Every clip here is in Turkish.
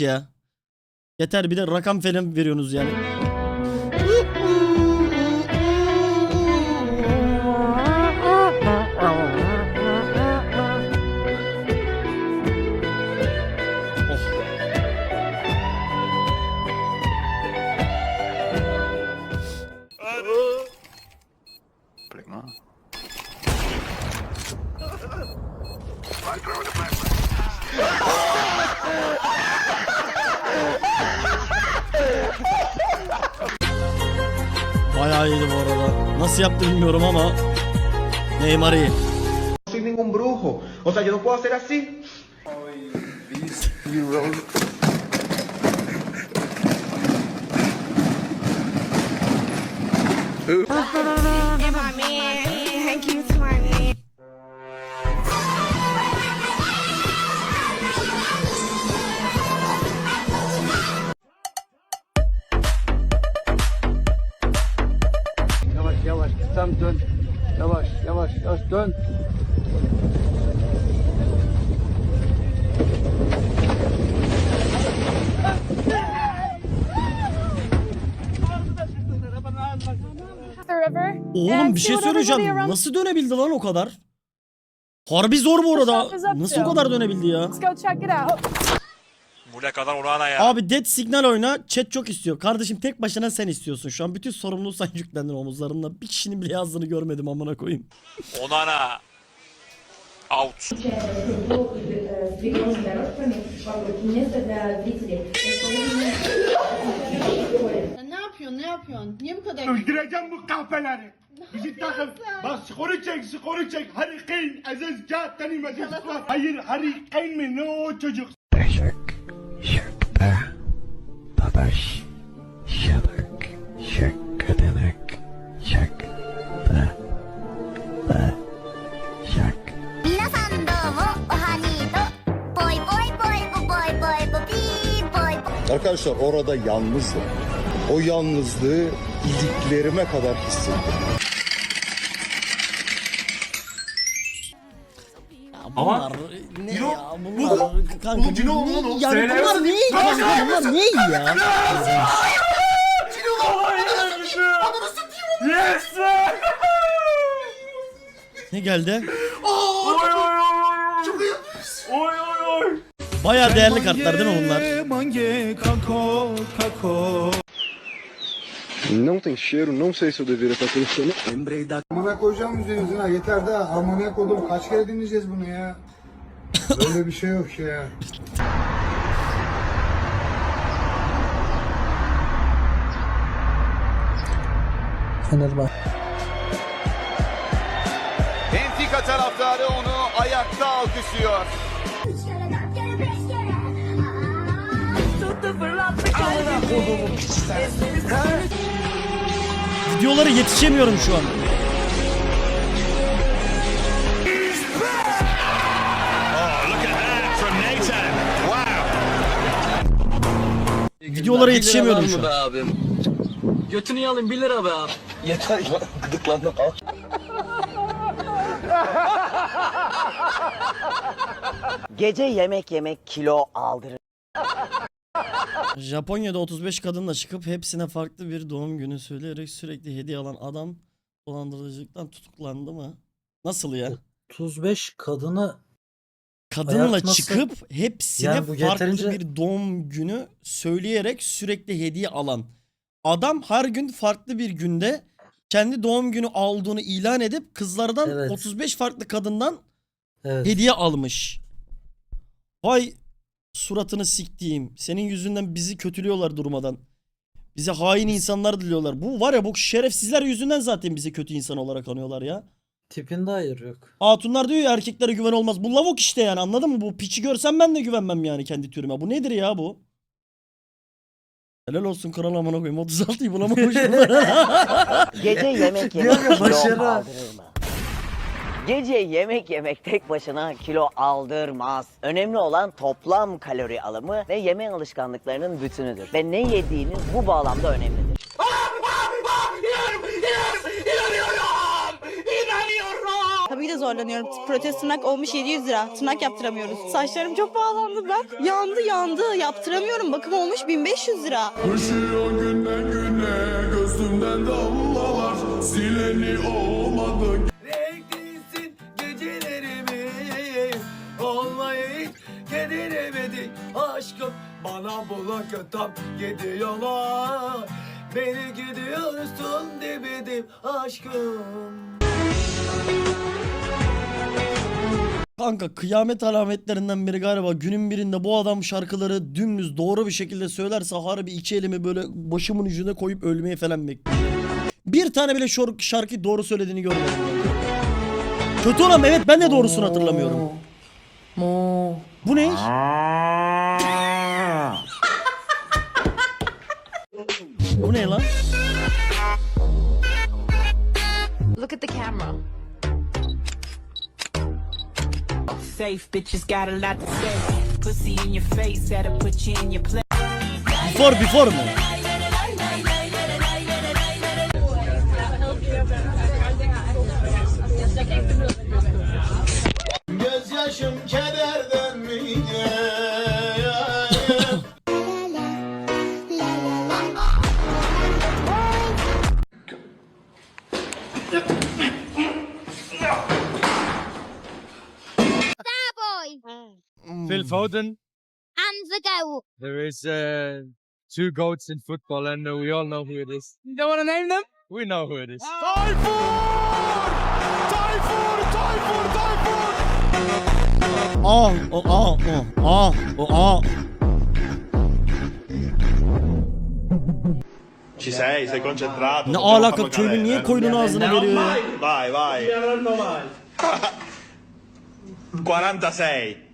Ya. Yeter bir de rakam falan veriyorsunuz yani. İyiydi bu arada. Nasıl yaptı bilmiyorum ama Neymar iyi. soy ningún brujo. O sea, yo no puedo hacer así. And my man, thank you to my man. Dön. The river. Oğlum bir şey söyleyeceğim. Nasıl dönebildi lan o kadar? Harbi zor bu arada. Nasıl o kadar dönebildi ya? Ne kadar ya. Abi Dead Signal oyna. Chat çok istiyor. Kardeşim tek başına sen istiyorsun. Şu an bütün sorumluluğu sen yüklendin omuzlarında. Bir kişinin bile yazdığını görmedim amına koyayım. Onana. Out. Ne yapıyorsun? Ne yapıyorsun? Niye bu kadar Öldüreceğim bu kahpeleri. Bizi takım. Bak skoru çek, skoru çek. Harikayın. Aziz Meclis var. Hayır, harikayın mı? Ne o çocuk? Babaş, şalık, şakkadanak, şak, da, da, şak. Arkadaşlar orada yalnızdım. O yalnızlığı iliklerime kadar hissettim. Bunlar ne ya? Bunlar kanka Cino ne- lan o. yani Söyle bunlar misin? ne? Kanka bunlar ne ya? Yes be! Ne geldi? Oy oy oy! Çok iyi. Oy oy oy! Baya değerli kartlar değil mi bunlar? Não tem cheiro, não sei se eu deveria estar telefonando. Amına koyacağım üzerinize yeter daha. Amına koydum. Kaç kere dinleyeceğiz bunu ya? Böyle bir şey yok ya. Benfica taraftarı onu ayakta alkışlıyor. Videolara yetişemiyorum şu an. Videolara yetişemiyorum şu an. abim? Götünü yalayım 1 lira be abi. Yeter ya, gıdıklandım al. Gece yemek yemek kilo aldırır. Japonya'da 35 kadınla çıkıp hepsine farklı bir doğum günü söyleyerek sürekli hediye alan adam dolandırıcılıktan tutuklandı mı? Nasıl ya? 35 kadını Kadınla Hayat nasıl? çıkıp hepsine Yani bu farklı yeterince- bir doğum günü söyleyerek sürekli hediye alan. Adam her gün farklı bir günde kendi doğum günü aldığını ilan edip kızlardan Evet. 35 farklı kadından evet. hediye almış. Vay suratını siktiğim. Senin yüzünden bizi kötülüyorlar durmadan. Bize hain insanlar diliyorlar. Bu var ya bu şerefsizler yüzünden zaten bizi kötü insan olarak anıyorlar ya. Tipinde hayır yok. Hatunlar diyor ya erkeklere güven olmaz. Bu lavuk işte yani anladın mı? Bu piçi görsem ben de güvenmem yani kendi türüme. Bu nedir ya bu? Helal olsun kral amına koyayım. 36'yı bulamamışım. Gece yemek Diyor yemek ya, başarı. Gece yemek yemek tek başına kilo aldırmaz. Önemli olan toplam kalori alımı ve yeme alışkanlıklarının bütünüdür. Ve ne yediğiniz bu bağlamda önemlidir. Tabii de zorlanıyorum. Protez tırnak olmuş 700 lira. Tırnak yaptıramıyoruz. Saçlarım çok pahalandı ben. Yandı yandı. Yaptıramıyorum. Bakım olmuş 1500 lira. Üşüyor günden güne gözümden damlalar sileni olmadı. Bana bırak tam gidiyorlar Beni gidiyorsun demedim aşkım Kanka kıyamet alametlerinden biri galiba günün birinde bu adam şarkıları dümdüz doğru bir şekilde söylerse harbi iki elimi böyle başımın ucuna koyup ölmeyi falan bekliyorum. Bir tane bile şor- şarkı doğru söylediğini görmedim. Kötü olan evet ben de doğrusunu hatırlamıyorum. Bu ne? Bu ne lan? Look at the camera. Safe bitches got a lot to say Pussy in your face that'll put you in your place Before before mu? Phil Foden. And the goat. There is uh, two goats in football, and uh, we all know who it is. You don't wanna name them? We know who it is. Aa, o aa, o aa, o aa. Ci sei, sei concentrato. Ne alaka köylü niye koyunun ağzına veriyor ya? Vai, vai. 46.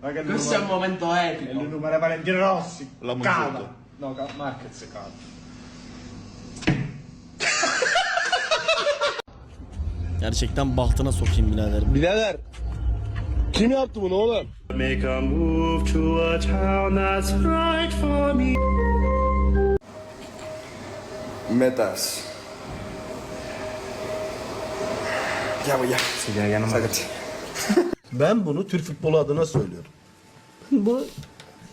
Questo è un momento epico Il numero Valentino Rossi. L'ho Calma. No, Marquez, calma. Gerçekten bahtına sokayım birader. Birader. Kim yaptı bunu oğlum? Make a move to a town that's right for me. Metas. Ya bu ya. Sakın. Ben bunu Türk futbolu adına söylüyorum. Bu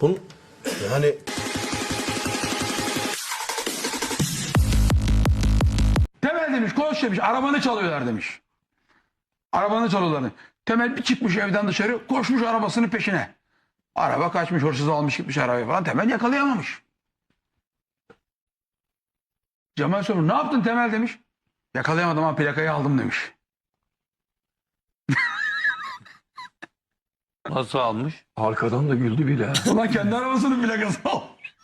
bunu yani Temel demiş koş demiş arabanı çalıyorlar demiş. Arabanı çalıyorlar. Temel bir çıkmış evden dışarı koşmuş arabasının peşine. Araba kaçmış hırsız almış gitmiş arabayı falan. Temel yakalayamamış. Cemal sormuş ne yaptın Temel demiş. Yakalayamadım ama plakayı aldım demiş. Nasıl almış? Arkadan da güldü bile. Ulan kendi arabasının plakası almış.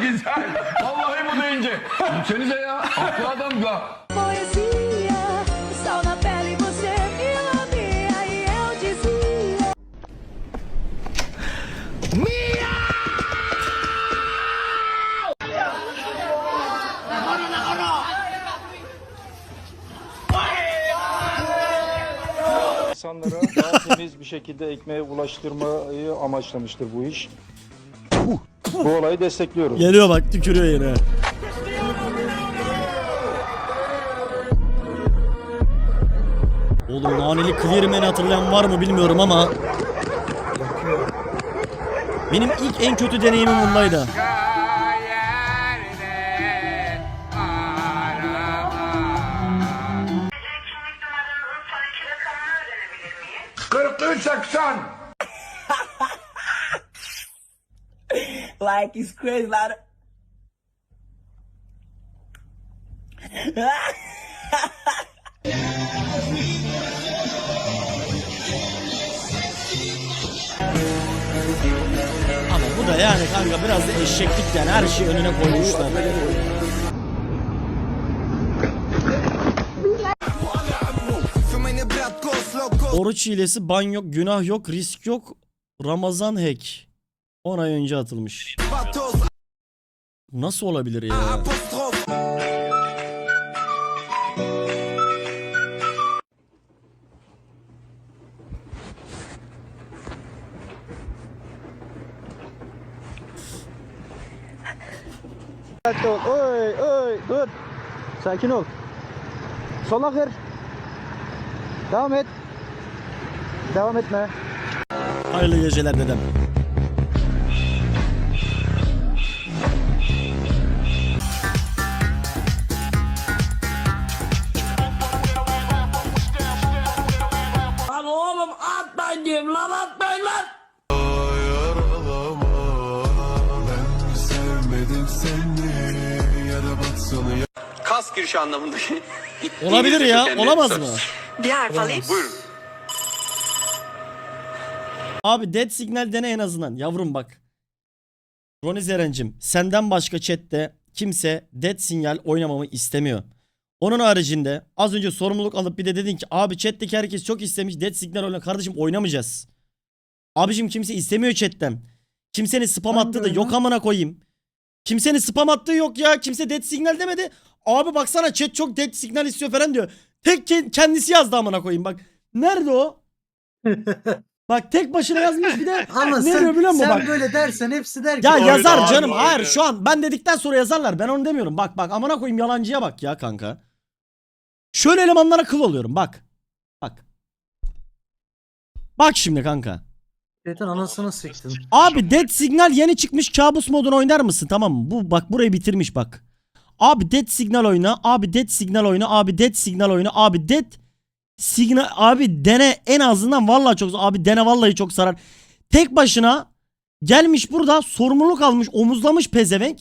güzel. Vallahi bu deyince. Gülsenize ya. Haklı adam ya. Poesia, só na pele você me lambia e eu dizia. İnsanlara daha temiz bir şekilde ekmeğe ulaştırmayı amaçlamıştır bu iş. bu olayı destekliyoruz. Geliyor bak tükürüyor yine. Oğlum naneli Clearman'i hatırlayan var mı bilmiyorum ama benim ilk en kötü deneyimim bundaydı. Like it's crazy like Ama bu da yani kanka biraz da eşeklik yani her şeyi önüne koymuşlar. Oruç hilesi, ban yok, günah yok, risk yok. Ramazan hack. 10 ay önce atılmış. Nasıl olabilir ya? Oy oy dur. Sakin ol. Sola kır. Devam et. Devam etme. Hayırlı geceler dedem. Lan oğlum atmayın lan atmayın lan. Kas girişi anlamındaki. Olabilir ya. Olamaz mı? Harf alayım. Buyurun. Abi dead signal dene en azından. Yavrum bak. Roni Zeren'cim senden başka chatte kimse dead signal oynamamı istemiyor. Onun haricinde az önce sorumluluk alıp bir de dedin ki abi chatteki herkes çok istemiş dead signal oyna. Kardeşim oynamayacağız. Abicim kimse istemiyor chatten. Kimsenin spam attığı da yok amına koyayım. Kimsenin spam attığı yok ya. Kimse dead signal demedi. Abi baksana chat çok dead signal istiyor falan diyor. Tek ke- kendisi yazdı amına koyayım bak. Nerede o? Bak tek başına yazmış bir de Ama ne diyor biliyor musun? Bak. böyle dersen hepsi der Ya Aynen, yazar aynen, canım. Hayır aynen. şu an ben dedikten sonra yazarlar. Ben onu demiyorum. Bak bak amına koyayım yalancıya bak ya kanka. Şöyle elemanlara kıl oluyorum bak. Bak. Bak şimdi kanka. Şeytan anasını siktin. Abi Dead Signal yeni çıkmış kabus modunu oynar mısın? Tamam mı? Bu bak burayı bitirmiş bak. Abi Dead Signal oyna. Abi Dead Signal oyna. Abi Dead Signal oyna. Abi Dead Signal abi dene en azından vallahi çok abi dene vallahi çok sarar. Tek başına gelmiş burada sorumluluk almış, omuzlamış pezevenk.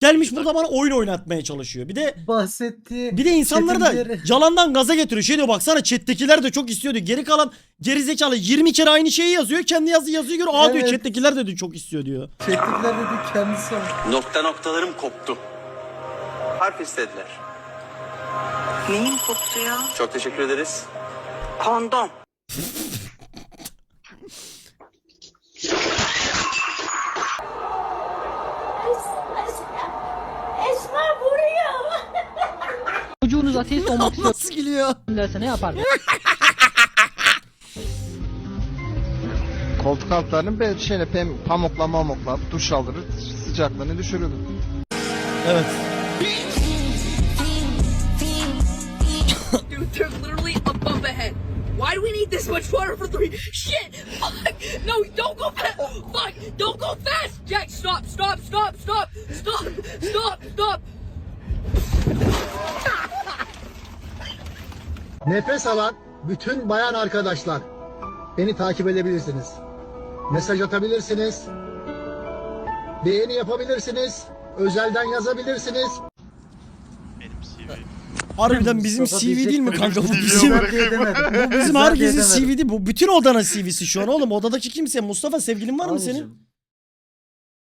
Gelmiş burada bana oyun oynatmaya çalışıyor. Bir de Bahsetti. bir de insanları da yalandan gaza getiriyor. Şey diyor baksana chat'tekiler de çok istiyor diyor. Geri kalan gerizekalı 20 kere aynı şeyi yazıyor. Kendi yazdığı yazıyı görüyor. Aa diyor Evet. chat'tekiler de diyor, çok istiyor diyor. Chat'tekiler dedi kendisi. Nokta noktalarım koptu. Harf istediler. Neyin koptu ya? Çok teşekkür ederiz. Kondom. Esma vuruyor. Çocuğunuz ateist olmak Nasıl gülüyor? isterse ne yapar? Koltuk altlarını böyle şeyle pem, pamukla mamukla duş aldırır sıcaklığını düşürür. Evet. Dude, they're literally above ahead. Why do we need this much water for three? Shit! Fuck! No, don't go fast! Fuck! Don't go fast! Jack, stop! Stop! Stop! Stop! Stop! Stop! Stop! Nefes alan bütün bayan arkadaşlar beni takip edebilirsiniz. Mesaj atabilirsiniz. Beğeni yapabilirsiniz. Özelden yazabilirsiniz. Harbiden bizim Mustafa CV değil mi kanka? Bu bizim, bu bizim herkesin. CV'di. Bu bütün odanın CV'si şu an oğlum. Odadaki kimse. Mustafa sevgilin var mı senin?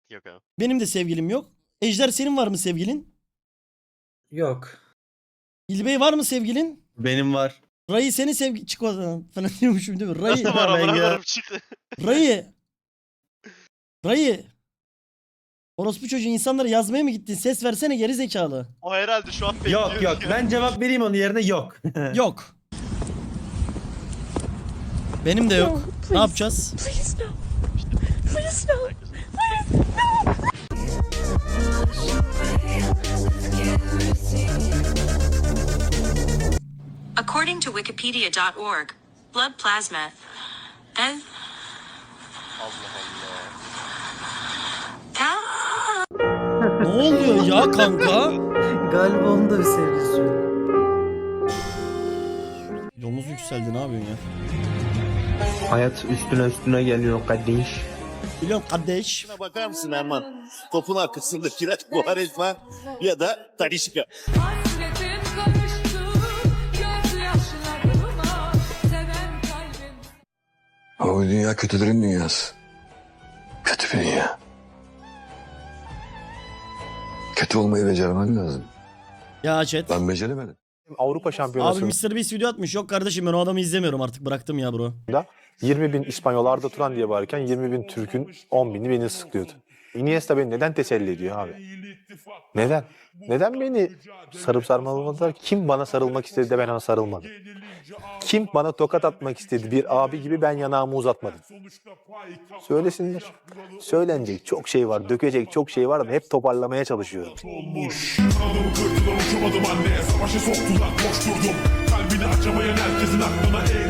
Yok abi. Benim de sevgilim yok. Ejder senin var mı sevgilin? Yok. İlbey var mı sevgilin? Benim var. Rayı senin sevgi... Çık odadan falan diyormuşum değil mi? Rayı. var amına koyarım, Rayı. Rayı. Orospu çocuğu insanlara yazmaya mı gittin? Ses versene geri zekalı. O herhalde şu an bekliyor. Yok yok ben cevap vereyim onun yerine yok. Yok. Benim de yok. Ne yapacağız? Please no. Please no. According to Wikipedia.org, blood plasma. Then. Ne oluyor ya kanka? Galiba onun da bir sevgilisi yok. Yolunuz yükseldi ne yapıyorsun ya? Hayat üstüne üstüne geliyor kardeş. Biliyorum kardeş. Şuna bakar mısın Erman? Topun arkasında Kireç Buharezma ya da Talişka. O dünya kötülerin dünyası. Kötü bir dünya. Kötü olmayı becermen lazım. Ya chat. Ben beceremedim. Avrupa Abi Şampiyonası Mr. Beast video atmış. Yok kardeşim ben o adamı izlemiyorum artık bıraktım ya bro. 20 bin İspanyol Arda Turan diye bağırırken 20 bin Türk'ün 10 bini beni sıkıyordu. Iniesta beni neden teselli ediyor abi? Neden? Neden beni sarıp sarmaladılar? Kim bana sarılmak istedi de ben ona sarılmadım? Kim bana tokat atmak istedi bir abi gibi ben yanağımı uzatmadım? Söylesinler. Söylenecek çok şey var, dökecek çok şey var hep toparlamaya çalışıyorum. Kanadımı anne Savaşa soktular koşturdum Kalbini açamayan herkesin aklına eğriyi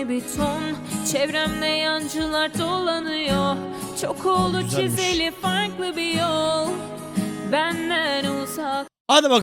yine bir ton Çevremde yancılar dolanıyor. Çok oldu Güzelmiş. çizeli farklı bir yol. Benden uzak. Hadi bak